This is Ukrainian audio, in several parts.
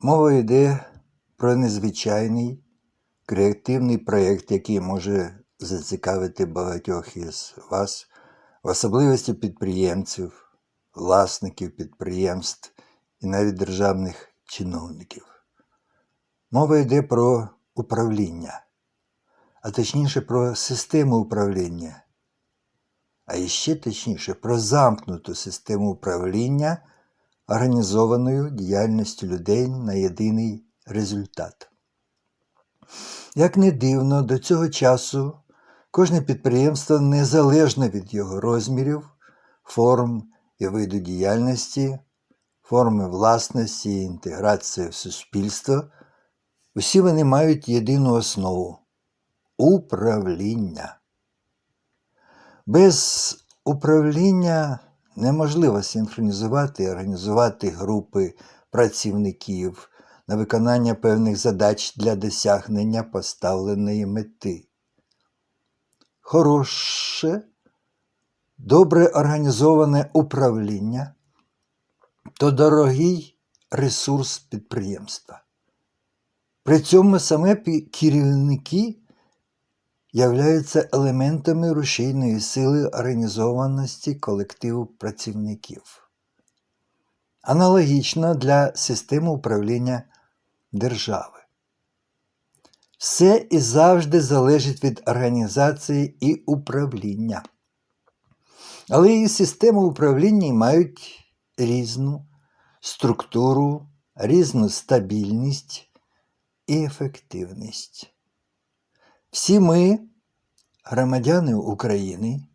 Мова йде про незвичайний креативний проєкт, який може зацікавити багатьох із вас, в особливості підприємців, власників підприємств і навіть державних чиновників. Мова йде про управління, а точніше про систему управління, а іще точніше про замкнуту систему управління організованою діяльністю людей на єдиний результат. Як не дивно, до цього часу кожне підприємство незалежно від його розмірів, форм і виду діяльності, форми власності і інтеграції в суспільство, усі вони мають єдину основу управління. Без управління неможливо синхронізувати і організувати групи працівників на виконання певних задач для досягнення поставленої мети. Хороше, добре організоване управління то дорогий ресурс підприємства. При цьому саме керівники являються елементами рушійної сили організованості колективу працівників. Аналогічно для системи управління держави. Все і завжди залежить від організації і управління. Але і системи управління мають різну структуру, різну стабільність і ефективність. Всі ми, громадяни України,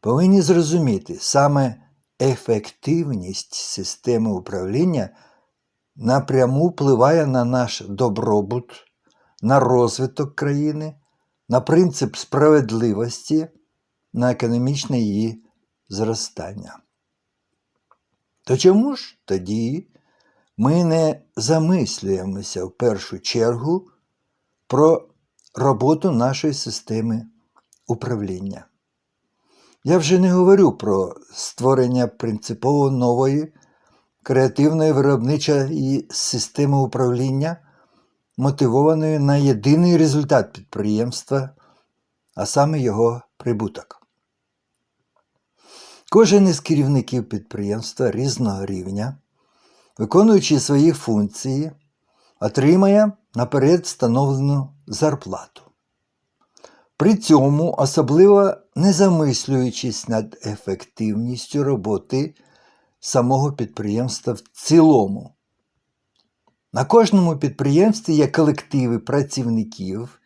повинні зрозуміти саме ефективність системи управління напряму впливає на наш добробут, на розвиток країни, на принцип справедливості, на економічне її зростання. То чому ж тоді ми не замислюємося в першу чергу про роботу нашої системи управління? Я вже не говорю про створення принципово нової креативної виробничої системи управління, мотивованої на єдиний результат підприємства, а саме його прибуток. Кожен із керівників підприємства різного рівня, виконуючи свої функції, отримає наперед встановлену зарплату. При цьому особливо не замислюючись над ефективністю роботи самого підприємства в цілому. На кожному підприємстві є колективи працівників,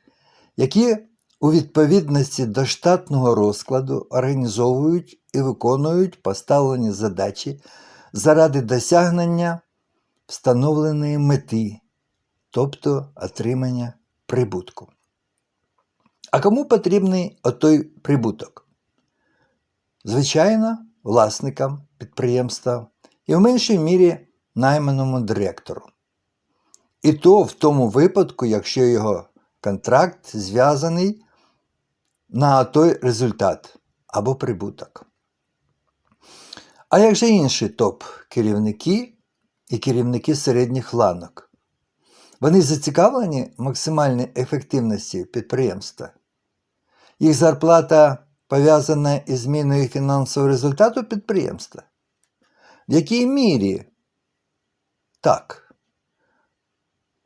які у відповідності до штатного розкладу організовують і виконують поставлені задачі заради досягнення встановленої мети, тобто отримання прибутку. А кому потрібний отой прибуток? Звичайно, власникам підприємства і в меншій мірі найманому директору. І то в тому випадку, якщо його контракт зв'язаний на той результат або прибуток. А як же інші топ-керівники і керівники середніх ланок? Вони зацікавлені в максимальній ефективності підприємства. Їх зарплата пов'язана із зміною фінансового результату підприємства. В якій мірі? Так.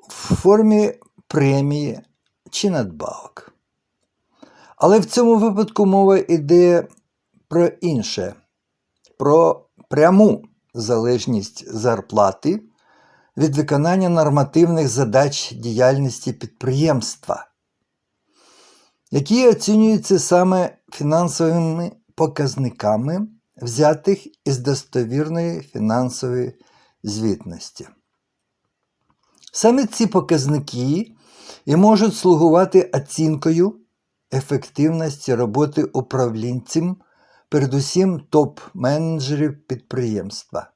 В формі премії чи надбавок. Але в цьому випадку мова йде про інше, про пряму залежність зарплати від виконання нормативних задач діяльності підприємства, які оцінюються саме фінансовими показниками, взятих із достовірної фінансової звітності. Саме ці показники і можуть слугувати оцінкою ефективності роботи управлінців, передусім топ-менеджерів підприємства.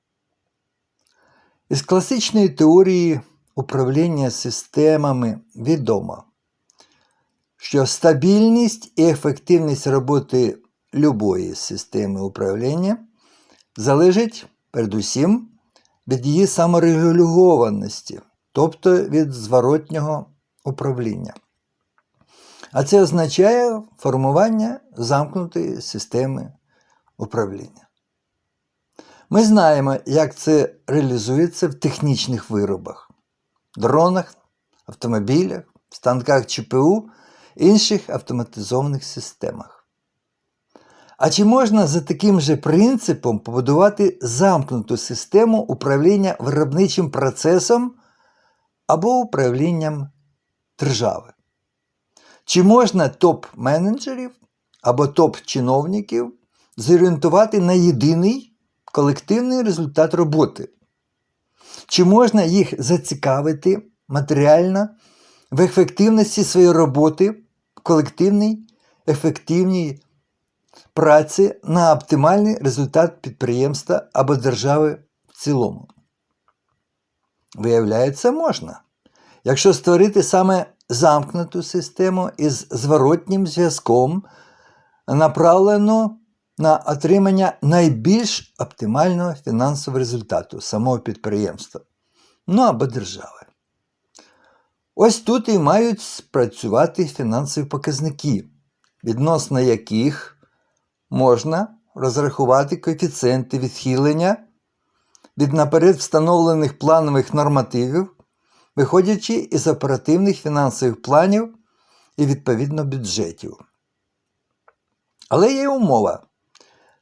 Із класичної теорії управління системами відомо, що стабільність і ефективність роботи любої системи управління залежить передусім від її саморегулюваності, тобто від зворотнього управління. А це означає формування замкнутої системи управління. Ми знаємо, як це реалізується в технічних виробах, дронах, автомобілях, станках ЧПУ інших автоматизованих системах. А чи можна за таким же принципом побудувати замкнуту систему управління виробничим процесом або управлінням держави? Чи можна топ-менеджерів або топ-чиновників зорієнтувати на єдиний колективний результат роботи? Чи можна їх зацікавити матеріально в ефективності своєї роботи, колективній ефективній праці на оптимальний результат підприємства або держави в цілому? Виявляється, можна. Якщо створити саме замкнуту систему із зворотнім зв'язком, направлену на отримання найбільш оптимального фінансового результату самого підприємства, ну або держави. Ось тут і мають спрацювати фінансові показники, відносно яких можна розрахувати коефіцієнти відхилення від наперед встановлених планових нормативів, виходячи із оперативних фінансових планів і відповідно бюджетів. Але є умова.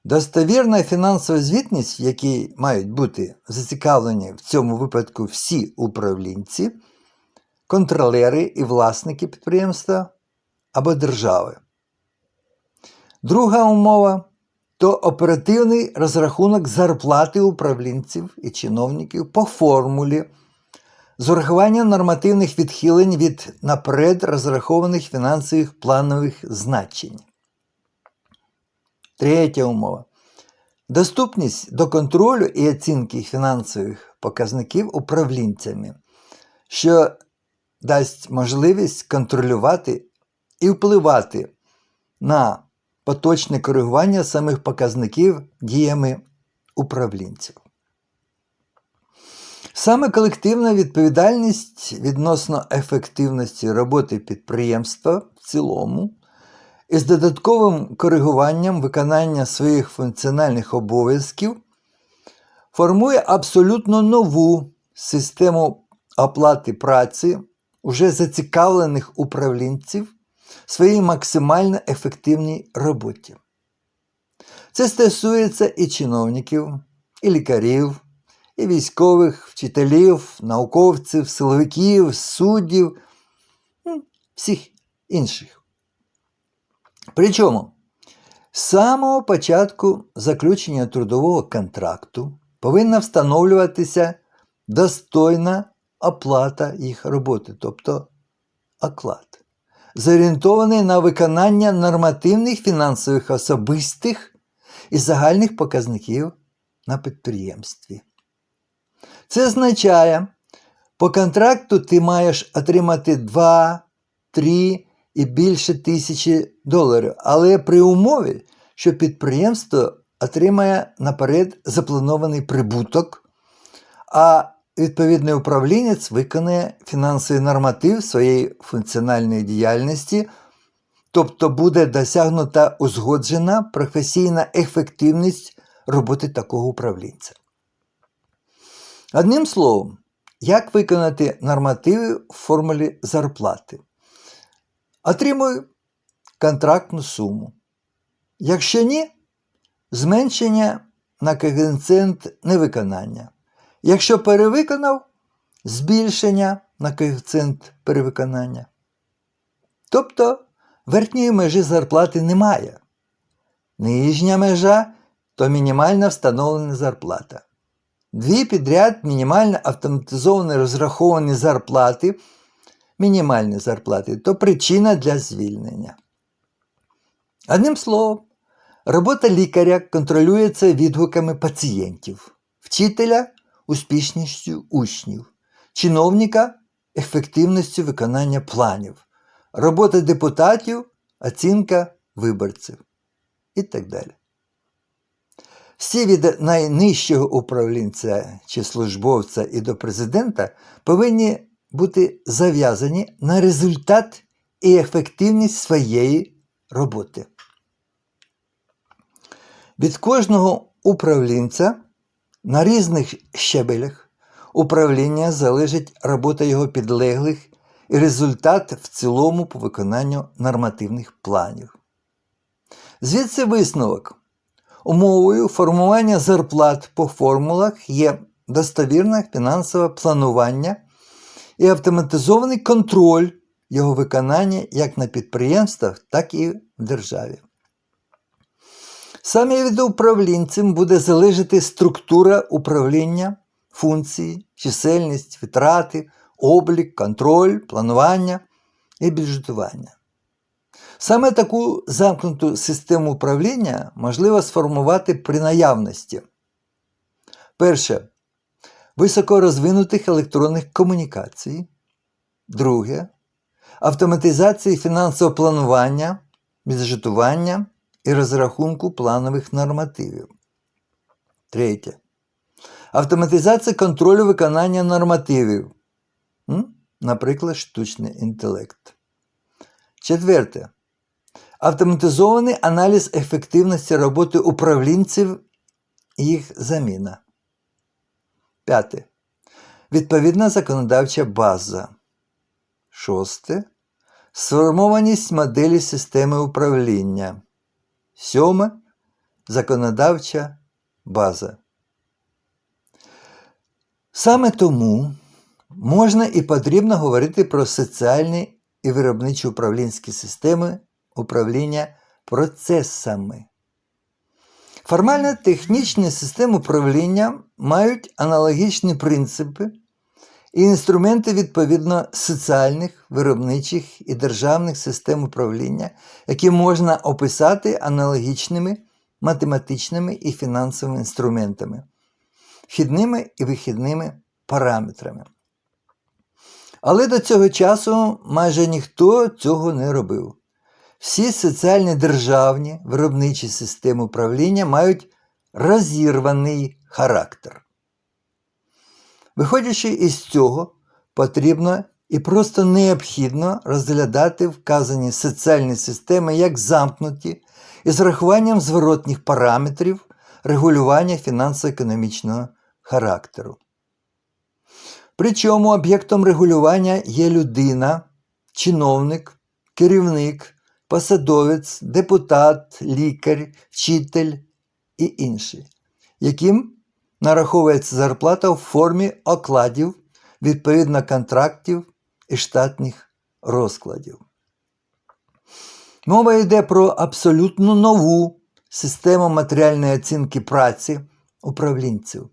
Достовірна фінансова звітність, в якій мають бути зацікавлені в цьому випадку всі управлінці, контролери і власники підприємства або держави. Друга умова то оперативний розрахунок зарплати управлінців і чиновників по формулі з урахуванням нормативних відхилень від наперед розрахованих фінансових планових значень. Третя умова. Доступність до контролю і оцінки фінансових показників управлінцями, що дасть можливість контролювати і впливати на поточне коригування самих показників діями управлінців. Саме колективна відповідальність відносно ефективності роботи підприємства в цілому із додатковим коригуванням виконання своїх функціональних обов'язків формує абсолютно нову систему оплати праці уже зацікавлених управлінців своїй максимально ефективній роботі. Це стосується і чиновників, і лікарів, і військових, вчителів, науковців, силовиків, суддів, всіх інших. Причому з самого початку заключення трудового контракту повинна встановлюватися достойна оплата їх роботи, тобто оклад, зорієнтований на виконання нормативних фінансових особистих і загальних показників на підприємстві. Це означає, по контракту ти маєш отримати 2, 3 і більше тисячі доларів, але при умові, що підприємство отримає наперед запланований прибуток, а відповідний управлінець виконає фінансовий норматив своєї функціональної діяльності, тобто буде досягнута узгоджена професійна ефективність роботи такого управлінця. Одним словом, як виконати нормативи в формулі зарплати? Отримую контрактну суму. Якщо ні, зменшення на коефіцієнт невиконання. Якщо перевиконав, збільшення на коефіцієнт перевиконання. Тобто верхньої межі зарплати немає. Нижня межа то мінімальна встановлена зарплата. Дві підряд мінімально автоматизовані розраховані зарплати, мінімальні зарплати то причина для звільнення. Одним словом, робота лікаря контролюється відгуками пацієнтів, вчителя успішністю учнів, чиновника ефективністю виконання планів, робота депутатів, оцінка виборців і так далі. Всі від найнижчого управлінця чи службовця і до президента повинні бути зав'язані на результат і ефективність своєї роботи. Від кожного управлінця на різних щебелях управління залежить робота його підлеглих і результат в цілому по виконанню нормативних планів. Звідси висновок. Умовою формування зарплат по формулах є достовірне фінансове планування і автоматизований контроль його виконання як на підприємствах, так і в державі. Саме від управлінців буде залежати структура управління, функції, чисельність, витрати, облік, контроль, планування і бюджетування. Саме таку замкнуту систему управління можливо сформувати при наявності. Перше. Високорозвинутих електронних комунікацій. Друге. Автоматизації фінансового планування, бюджетування і розрахунку планових нормативів. Третє. Автоматизація контролю виконання нормативів. Наприклад, штучний інтелект. Четверте. Автоматизований аналіз ефективності роботи управлінців і їх заміна. П'яте. Відповідна законодавча база. Шосте. Сформованість моделі системи управління. Сьоме. Законодавча база. Саме тому можна і потрібно говорити про соціальні і виробничі управлінські системи управління процесами. Формально технічні системи управління мають аналогічні принципи і інструменти відповідно соціальних, виробничих і державних систем управління, які можна описати аналогічними математичними і фінансовими інструментами, вхідними і вихідними параметрами. Але до цього часу майже ніхто цього не робив. Всі соціальні державні виробничі системи управління мають розірваний характер. Виходячи із цього, потрібно і просто необхідно розглядати вказані соціальні системи як замкнуті із рахуванням зворотних параметрів регулювання фінансово-економічного характеру. Причому об'єктом регулювання є людина, чиновник, керівник, посадовець, депутат, лікар, вчитель і інші, яким нараховується зарплата в формі окладів відповідно контрактів і штатних розкладів. Мова йде про абсолютно нову систему матеріальної оцінки праці управлінців,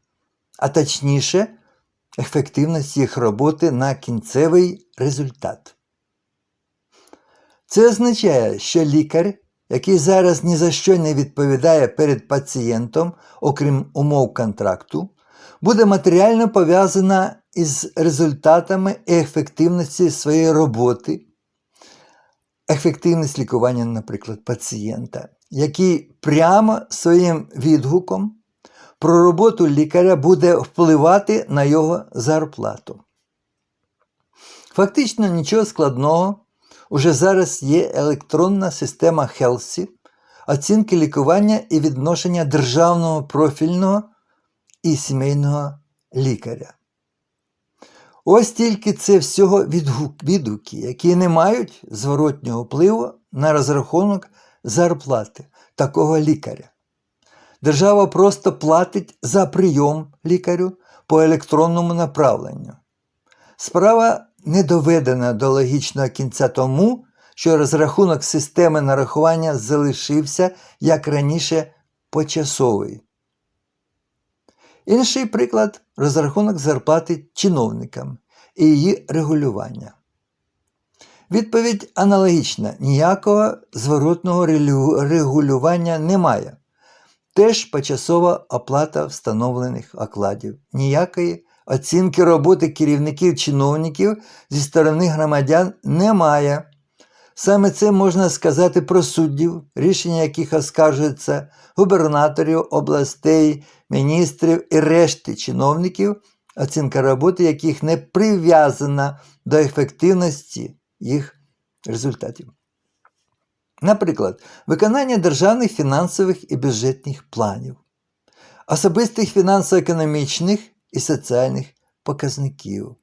а точніше, ефективність їх роботи на кінцевий результат. Це означає, що лікар, який зараз ні за що не відповідає перед пацієнтом, окрім умов контракту, буде матеріально пов'язана із результатами і ефективності своєї роботи, ефективність лікування, наприклад, пацієнта, який прямо своїм відгуком про роботу лікаря буде впливати на його зарплату. Фактично нічого складного. Уже зараз є електронна система Хелсі, оцінки лікування і відношення державного профільного і сімейного лікаря. Ось тільки це всього відгуки, які не мають зворотнього впливу на розрахунок зарплати такого лікаря. Держава просто платить за прийом лікарю по електронному направленню. Справа не доведена до логічного кінця тому, що розрахунок системи нарахування залишився, як раніше, почасовий. Інший приклад розрахунок зарплати чиновникам і її регулювання. Відповідь аналогічна: ніякого зворотного регулювання немає. Теж почасова оплата встановлених окладів, ніякої оцінки роботи керівників чиновників зі сторони громадян немає. Саме це можна сказати про суддів, рішення яких оскаржуються губернаторів, областей, міністрів і решти чиновників, оцінка роботи яких не прив'язана до ефективності їх результатів. Наприклад, виконання державних фінансових і бюджетних планів, особистих фінансово-економічних і соціальних показників.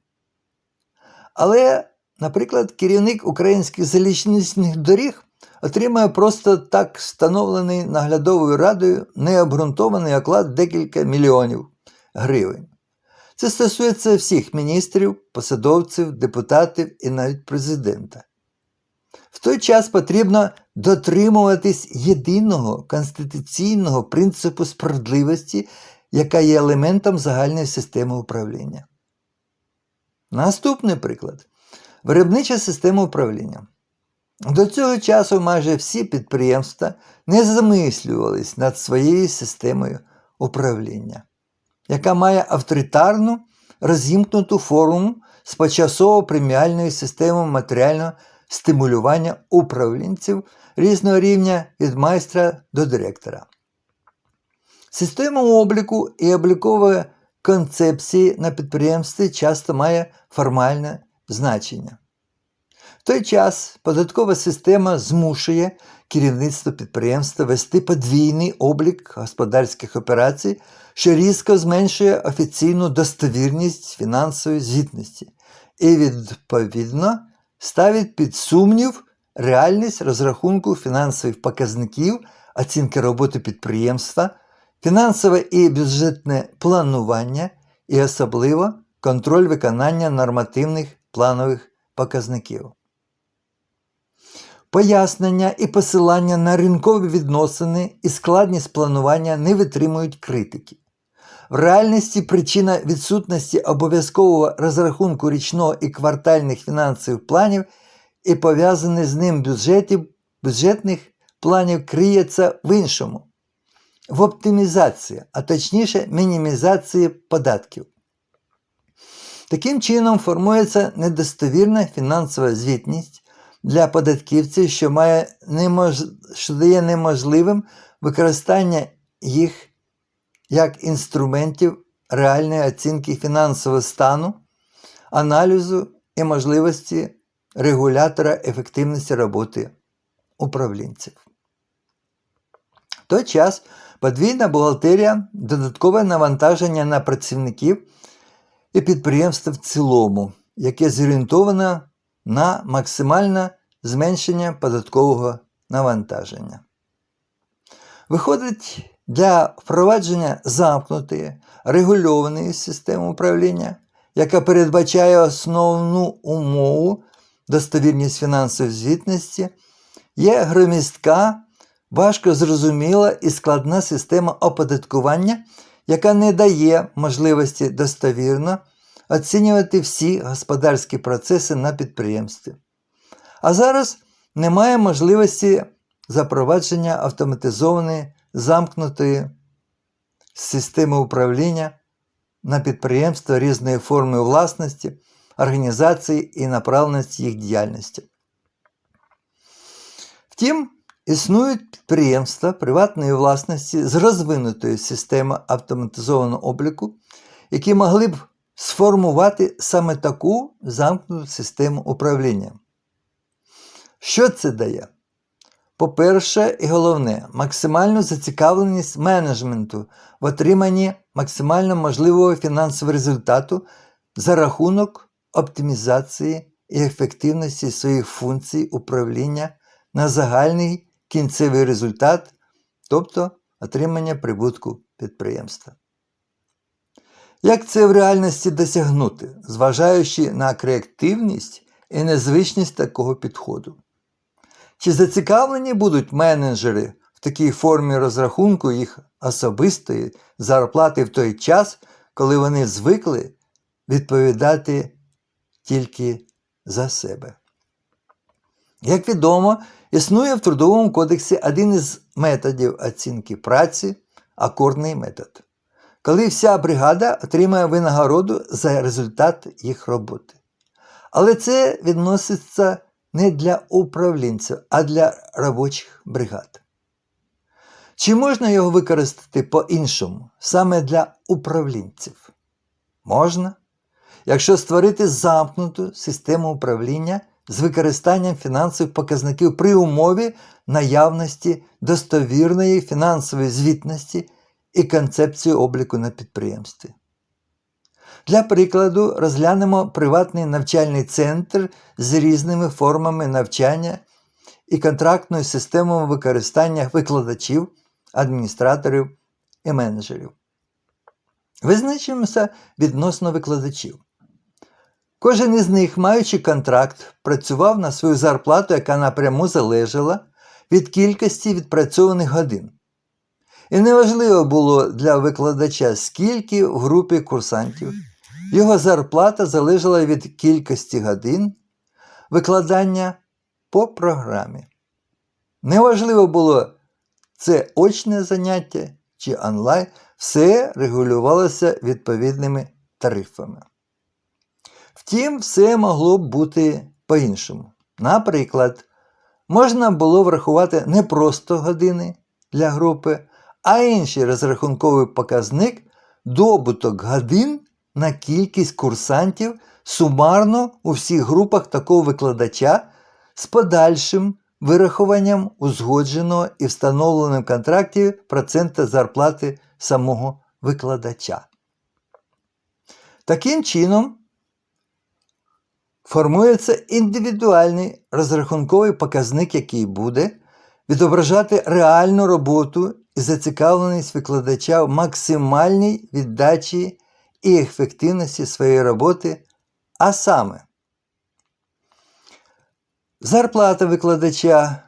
Але, наприклад, керівник українських залізничних доріг отримує просто так встановлений наглядовою радою необґрунтований оклад декілька мільйонів гривень. Це стосується всіх міністрів, посадовців, депутатів і навіть президента. В той час потрібно дотримуватись єдиного конституційного принципу справедливості, яка є елементом загальної системи управління. Наступний приклад виробнича система управління. До цього часу майже всі підприємства не замислювались над своєю системою управління, яка має авторитарну розімкнуту форму з почасово преміальною системою матеріального стимулювання управлінців різного рівня від майстра до директора. Система обліку і облікової концепції на підприємстві часто має формальне значення. В той час податкова система змушує керівництво підприємства вести подвійний облік господарських операцій, що різко зменшує офіційну достовірність фінансової звітності і, відповідно, ставить під сумнів реальність розрахунку фінансових показників, оцінки роботи підприємства, фінансове і бюджетне планування і особливо контроль виконання нормативних планових показників. Пояснення і посилання на ринкові відносини і складність планування не витримують критики. В реальності причина відсутності обов'язкового розрахунку річного і квартальних фінансових планів і пов'язаних з ним бюджетів, бюджетних планів криється в іншому в оптимізації, а точніше мінімізації податків. Таким чином формується недостовірна фінансова звітність для податківців, що, має немож... що дає неможливим використання їх як інструментів реальної оцінки фінансового стану, аналізу і можливості регулятора ефективності роботи управлінців. В той час подвійна бухгалтерія, додаткове навантаження на працівників і підприємства в цілому, яке зорієнтоване на максимальне зменшення податкового навантаження. Виходить, для впровадження замкнутої регульованої системи управління, яка передбачає основну умову достовірність фінансової звітності, є громістка, важко зрозуміла і складна система оподаткування, яка не дає можливості достовірно оцінювати всі господарські процеси на підприємстві. А зараз немає можливості запровадження автоматизованої замкнутої системи управління на підприємства різної форми власності, організації і направленості їх діяльності. Втім, існують підприємства приватної власності з розвинутою системою автоматизованого обліку, які могли б сформувати саме таку замкнуту систему управління. Що це дає? По-перше, і головне, максимальну зацікавленість менеджменту в отриманні максимально можливого фінансового результату за рахунок оптимізації і ефективності своїх функцій управління на загальний кінцевий результат, тобто отримання прибутку підприємства. Як це в реальності досягнути, зважаючи на креативність і незвичність такого підходу? Чи зацікавлені будуть менеджери в такій формі розрахунку їх особистої зарплати в той час, коли вони звикли відповідати тільки за себе? Як відомо, існує в Трудовому кодексі один із методів оцінки праці акордний метод, коли вся бригада отримує винагороду за результат їх роботи. Але це відноситься не для управлінців, а для робочих бригад. Чи можна його використати по-іншому, саме для управлінців? Можна, якщо створити замкнуту систему управління з використанням фінансових показників при умові наявності достовірної фінансової звітності і концепції обліку на підприємстві. Для прикладу, розглянемо приватний навчальний центр з різними формами навчання і контрактною системою використання викладачів, адміністраторів і менеджерів. Визначимося відносно викладачів. Кожен із них, маючи контракт, працював на свою зарплату, яка напряму залежала від кількості відпрацьованих годин. І неважливо було для викладача, скільки в групі курсантів. Його зарплата залежала від кількості годин викладання по програмі. Неважливо було це очне заняття чи онлайн, все регулювалося відповідними тарифами. Втім, все могло б бути по-іншому. Наприклад, можна було врахувати не просто години для групи, а інший розрахунковий показник добуток годин на кількість курсантів сумарно у всіх групах такого викладача з подальшим вирахуванням узгодженого і встановленим в контракті процента зарплати самого викладача. Таким чином, формується індивідуальний розрахунковий показник, який буде відображати реальну роботу і зацікавленість викладача в максимальній віддачі і ефективності своєї роботи, а саме зарплата викладача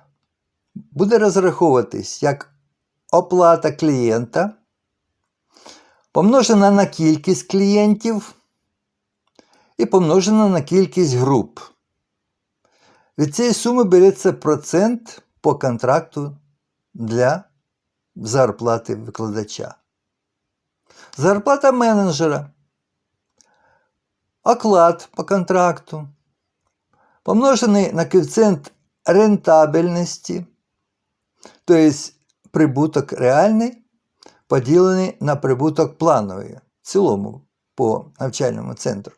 буде розраховуватись як оплата клієнта, помножена на кількість клієнтів і помножена на кількість груп. Від цієї суми береться процент по контракту для зарплати викладача. Зарплата менеджера. Оклад по контракту. Помножений на коефіцієнт рентабельності, тобто прибуток реальний, поділений на прибуток плановий в цілому по навчальному центру.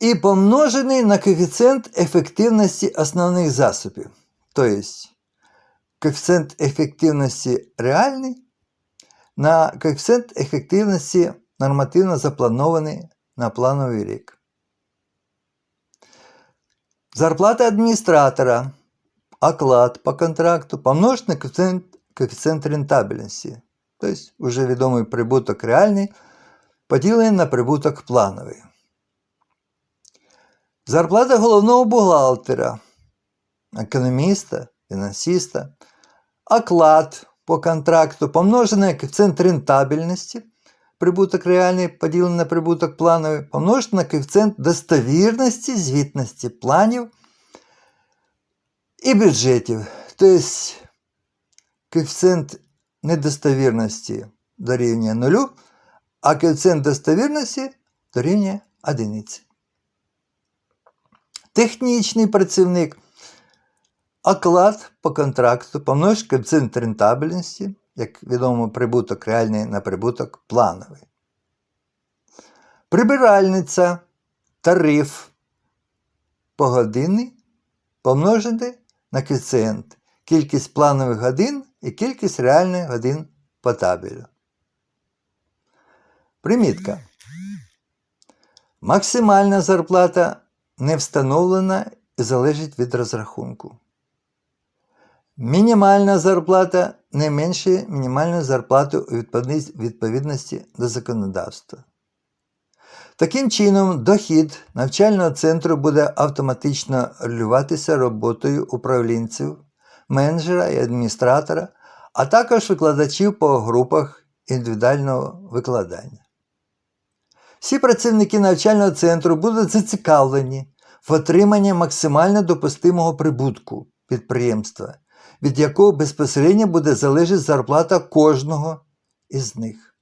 І помножений на коефіцієнт ефективності основних засобів. Тобто коефіцієнт ефективності реальний на коефіцієнт ефективності нормативно запланований на плановий рік. Зарплата адміністратора, оклад по контракту помножить на коефіцієнт, коефіцієнт рентабельності, тобто вже відомий прибуток реальний, поділений на прибуток плановий. Зарплата головного бухгалтера, економіста, фінансиста, оклад по контракту помножений на коефіцієнт рентабельності, прибуток реальний поділений на прибуток плановий, помножити на коефіцієнт достовірності, звітності планів і бюджетів. Тобто коефіцієнт недостовірності дорівнює нулю, а коефіцієнт достовірності дорівнює одиниці. Технічний працівник оклад по контракту помножить коефіцієнт рентабельності, як відомо, прибуток реальний на прибуток плановий. Прибиральниця тариф погодинний помножити на коефіцієнт кількість планових годин і кількість реальних годин по табелю. Примітка. Максимальна зарплата не встановлена і залежить від розрахунку. Мінімальна зарплата не менше мінімальної зарплати у відповідності до законодавства. Таким чином, дохід навчального центру буде автоматично регулюватися роботою управлінців, менеджера і адміністратора, а також викладачів по групах індивідуального викладання. Всі працівники навчального центру будуть зацікавлені в отриманні максимально допустимого прибутку підприємства, від якого безпосередньо буде залежати зарплата кожного із них.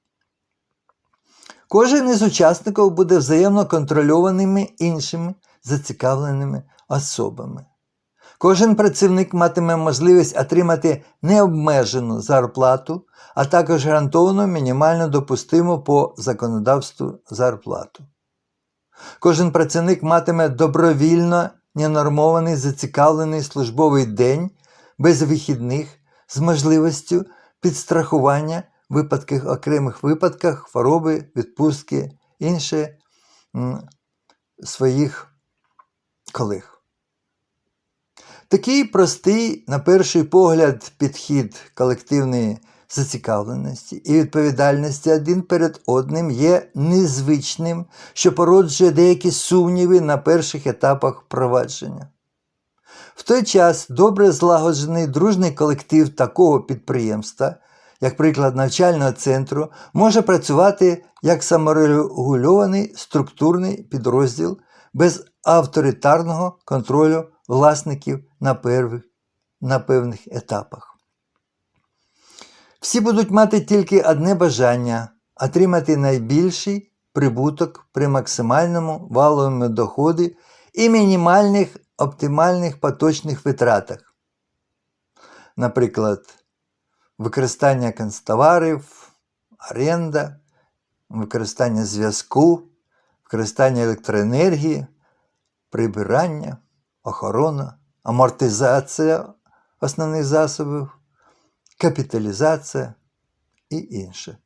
Кожен із учасників буде взаємно контрольованими іншими зацікавленими особами. Кожен працівник матиме можливість отримати необмежену зарплату, а також гарантовану мінімально допустиму по законодавству зарплату. Кожен працівник матиме добровільно ненормований зацікавлений службовий день без вихідних з можливістю підстрахування в випадках, окремих випадках хвороби, відпустки, інше м, своїх колег. Такий простий, на перший погляд, підхід колективної зацікавленості і відповідальності один перед одним є незвичним, що породжує деякі сумніви на перших етапах провадження. В той час добре злагоджений дружний колектив такого підприємства, як приклад навчального центру, може працювати як саморегульований структурний підрозділ без авторитарного контролю власників на, первих, на певних етапах. Всі будуть мати тільки одне бажання отримати найбільший прибуток при максимальному валовому доході і мінімальних оптимальних поточних витратах. Наприклад, використання канцтоварів, оренда, використання зв'язку, використання електроенергії, прибирання, охорона, амортизація основних засобів, капіталізація і інше.